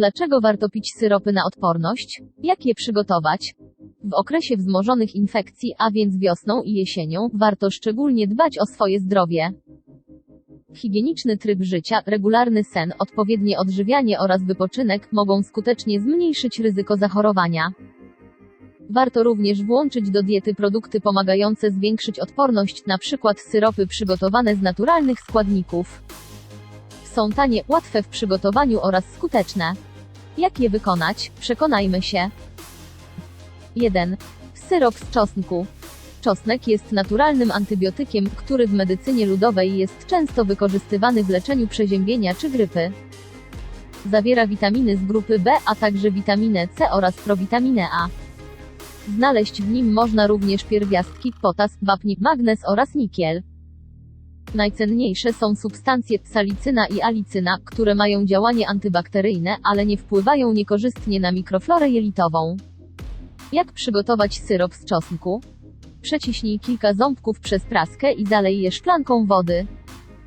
Dlaczego warto pić syropy na odporność? Jak je przygotować? W okresie wzmożonych infekcji, a więc wiosną i jesienią, warto szczególnie dbać o swoje zdrowie. Higieniczny tryb życia, regularny sen, odpowiednie odżywianie oraz wypoczynek mogą skutecznie zmniejszyć ryzyko zachorowania. Warto również włączyć do diety produkty pomagające zwiększyć odporność, np. syropy przygotowane z naturalnych składników. Są tanie, łatwe w przygotowaniu oraz skuteczne. Jak je wykonać? Przekonajmy się. 1. Syrop z czosnku. Czosnek jest naturalnym antybiotykiem, który w medycynie ludowej jest często wykorzystywany w leczeniu przeziębienia czy grypy. Zawiera witaminy z grupy B, a także witaminę C oraz prowitaminę A. Znaleźć w nim można również pierwiastki, potas, wapnik, magnez oraz nikiel. Najcenniejsze są substancje salicyna i alicyna, które mają działanie antybakteryjne, ale nie wpływają niekorzystnie na mikroflorę jelitową. Jak przygotować syrop z czosnku? Przeciśnij kilka ząbków przez praskę i zalej je szklanką wody.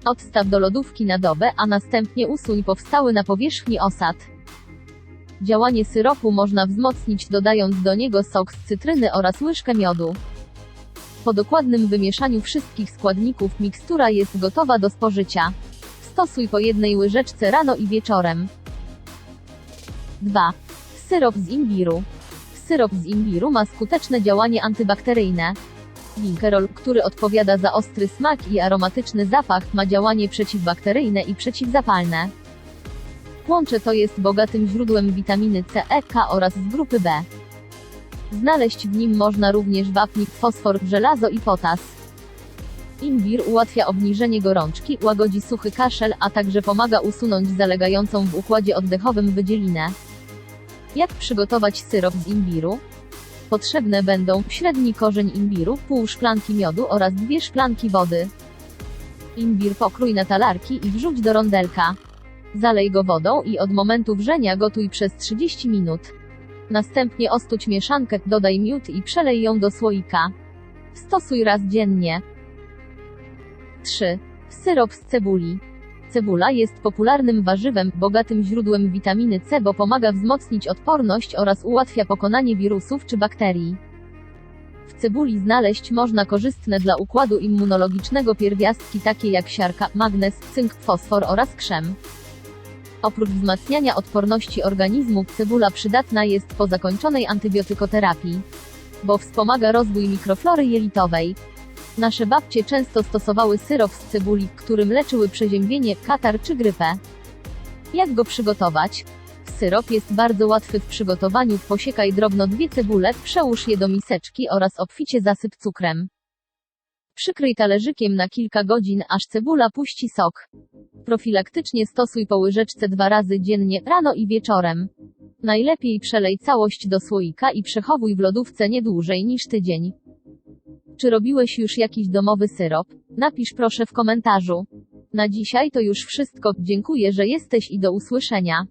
Odstaw do lodówki na dobę, a następnie usuń powstały na powierzchni osad. Działanie syropu można wzmocnić dodając do niego sok z cytryny oraz łyżkę miodu. Po dokładnym wymieszaniu wszystkich składników mikstura jest gotowa do spożycia. Stosuj po jednej łyżeczce rano i wieczorem. 2. Syrop z imbiru. Syrop z imbiru ma skuteczne działanie antybakteryjne. Linkerol, który odpowiada za ostry smak i aromatyczny zapach, ma działanie przeciwbakteryjne i przeciwzapalne. Łącze to jest bogatym źródłem witaminy C, E, K oraz z grupy B. Znaleźć w nim można również wapnik, fosfor, żelazo i potas. Imbir ułatwia obniżenie gorączki, łagodzi suchy kaszel, a także pomaga usunąć zalegającą w układzie oddechowym wydzielinę. Jak przygotować syrop z imbiru? Potrzebne będą średni korzeń imbiru, pół szklanki miodu oraz dwie szklanki wody. Imbir pokrój na talarki i wrzuć do rondelka. Zalej go wodą i od momentu wrzenia gotuj przez 30 minut. Następnie ostuć mieszankę, dodaj miód i przelej ją do słoika. Stosuj raz dziennie. 3. Syrop z cebuli. Cebula jest popularnym warzywem, bogatym źródłem witaminy C, bo pomaga wzmocnić odporność oraz ułatwia pokonanie wirusów czy bakterii. W cebuli znaleźć można korzystne dla układu immunologicznego pierwiastki takie jak siarka, magnez, cynk, fosfor oraz krzem. Oprócz wzmacniania odporności organizmu, cebula przydatna jest po zakończonej antybiotykoterapii, bo wspomaga rozwój mikroflory jelitowej. Nasze babcie często stosowały syrop z cebuli, którym leczyły przeziębienie, katar czy grypę. Jak go przygotować? Syrop jest bardzo łatwy w przygotowaniu. Posiekaj drobno dwie cebule, przełóż je do miseczki oraz obficie zasyp cukrem. Przykryj talerzykiem na kilka godzin, aż cebula puści sok. Profilaktycznie stosuj po łyżeczce dwa razy dziennie, rano i wieczorem. Najlepiej przelej całość do słoika i przechowuj w lodówce nie dłużej niż tydzień. Czy robiłeś już jakiś domowy syrop? Napisz proszę w komentarzu. Na dzisiaj to już wszystko. Dziękuję, że jesteś i do usłyszenia.